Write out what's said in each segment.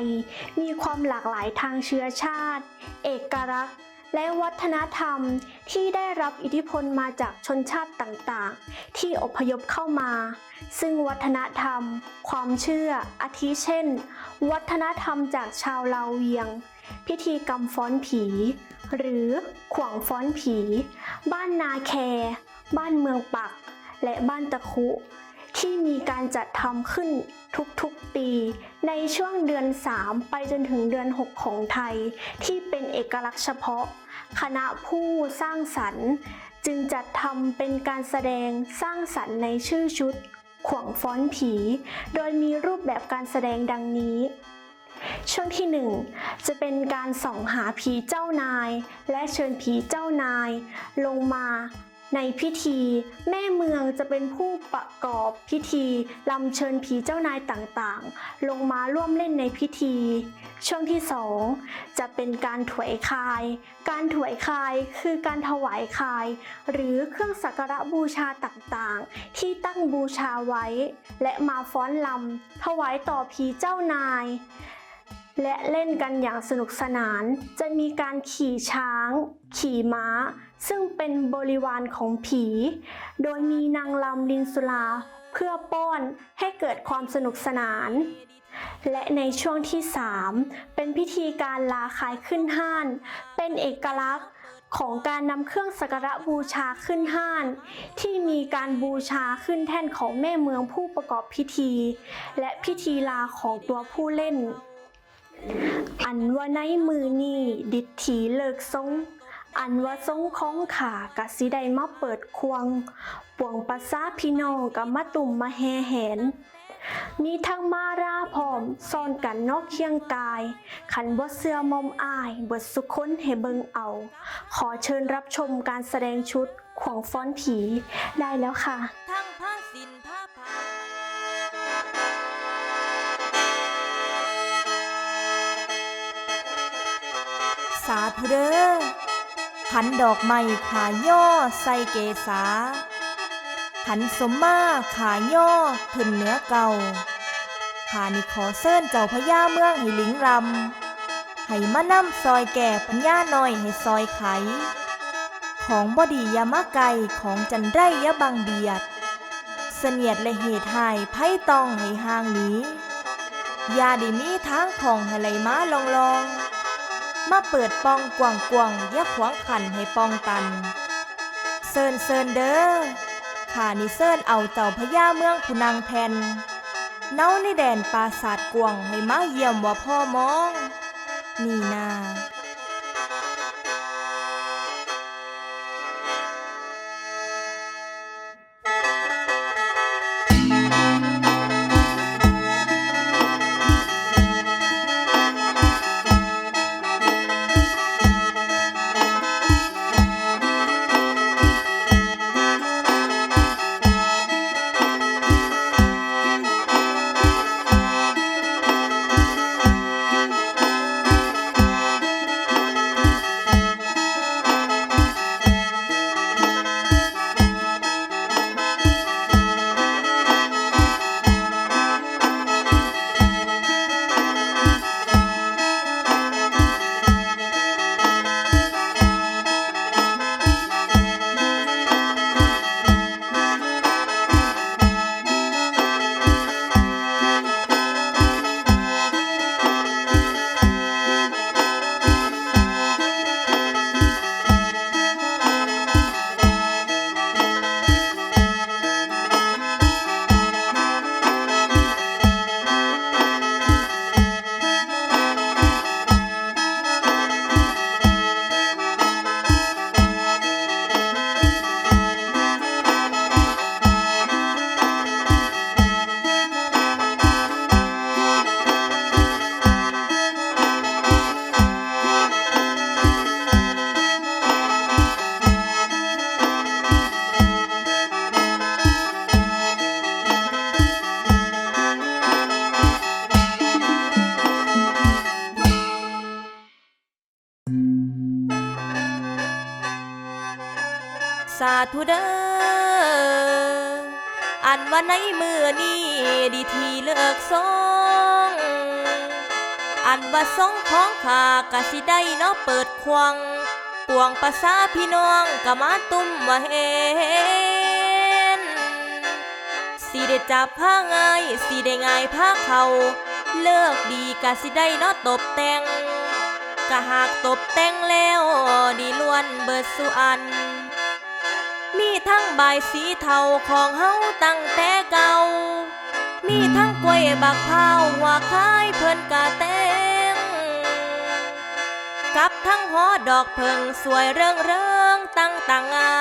ย มีความหลากหลายทางเชื้อชาติ เอกลักษณ์ และวัฒนธรรมที่ได้รับอิทธิพลมาจากชนชาติต่างๆ ที่อพยพเข้ามา ซึ่งวัฒนธรรม ความเชื่อ อาทิเช่น วัฒนธรรมจากชาวลาวเวียง พิธีกรรมฟ้อนผี หรือขวางฟ้อนผี บ้านนาแค บ้านเมืองปัก และบ้านตะคุ ที่มีการจัดทำขึ้นทุกๆปี ในช่วงเดือน 3 ไปจนถึงเดือน 6 ของไทย ที่เป็นเอกลักษณ์เฉพาะ คณะผู้สร้างสรรค์จึงจัดทำเป็นการแสดงสร้างสรรค์ในชื่อชุด ขวงฟ้อนผี โดยมีรูปแบบการแสดงดังนี้ ช่วงที่ 1 จะเป็นการส่องหาผีเจ้านาย และเชิญผีเจ้านาย ลงมา ในพิธีแม่เมืองจะเป็นผู้ประกอบพิธีลำเชิญผีเจ้านายต่างๆ ลงมาร่วมเล่นในพิธี ช่วงที่ 2 จะเป็นการถวยคาย การถวยคายคือการถวายคาย หรือเครื่องสักการะบูชาต่างๆ ที่ตั้งบูชาไว้ และมาฟ้อนลำถวายต่อผีเจ้านาย และเล่นกันอย่างสนุกสนาน จะมีการขี่ช้าง ขี่ม้า ซึ่งเป็นบริวารของผี โดยมีนางลำลินสุลา เพื่อป้อนให้เกิดความสนุกสนาน และในช่วงที่ 3 เป็นพิธีการลาขายขึ้นห้าน เป็นเอกลักษณ์ของการนำเครื่องสักการะบูชาขึ้นห้าน ที่มีการบูชาขึ้นแท่นของแม่เมืองผู้ประกอบพิธี และพิธีลาของตัวผู้เล่น อันว่าในมือนี่ดิถีเลิกทรงอันว่าทรงของขากะสิได้มาเปิดควง ปวงประสาพี่น้องกับมาตุ่มมาแห่แหน มีทั้งมาราพร้อมซ่อนกันนอกเคียงกาย ขันบ่เสื้อมอมอายบทสุคนให้เบิงเอา ขอเชิญรับชมการแสดงชุดขวางฟ้อนผีได้แล้วค่ะ สาเด้อขันดอกไม้ขาย่อใส่เกษาขันสมมาขาย่อขึ้นเหนือเก่าขานี่ขอเซิ้นเจ้าพญาเมืองให้หลิงรำให้มานำซอยแก่ปัญญาหน่อยให้ซอยไข ของบดียามาไกลของจันไรยาบังเบียด เสนียดและเหตุหายไพ่ตองให้ห่างหนียาด้มีทางของให้ไหลมาลองลอง มาเปิดปองกว่างกว่างแย่ขวางขันให้ปองตัน เซินเซินเด้อขานิเซินเอาเจ้าพญาเมืองผู้นางแผ่นเน่าในแดนปราสาทกวางให้มาเยี่ยมว่าพ่อมอง นี่นา ธุเดออันว่าในมือนี้ดีทีเลิกสองอันว่าสองของข้ากะสิได้เนาะเปิดควงปวงภาษาพี่น้องกะมาตุ้มว่าเห็นสิได้จับผ้าง่ายสิได้ง่ายผ้าเขาเลิกดีกะสิได้เนาะตบแต่งกะหากตบแต่งแล้วดีล้วนเบิดสุอัน มีทั้งใบสีเทาของเฮาตั้งแต่เก่า มีทั้งกล้วยบักพร้าวหัวคายเพิ่นกะแตงกับทั้งหอดอกเพิงสวยเริงเริงตั้งต่างงา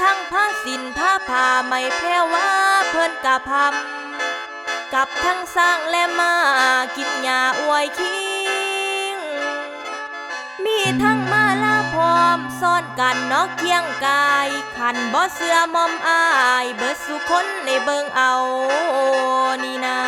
ทั้งผ้าสินผ้าผ้าไม่แพ้ว่าเพิ่นกะพำกับทั้งสร้างและมากินยาอวยคิงมีทั้ง ซ่อนกันเนอกเคียงกายขันบ่เสือมอมอาย เบิดสุคนในเบิงเอานี่นา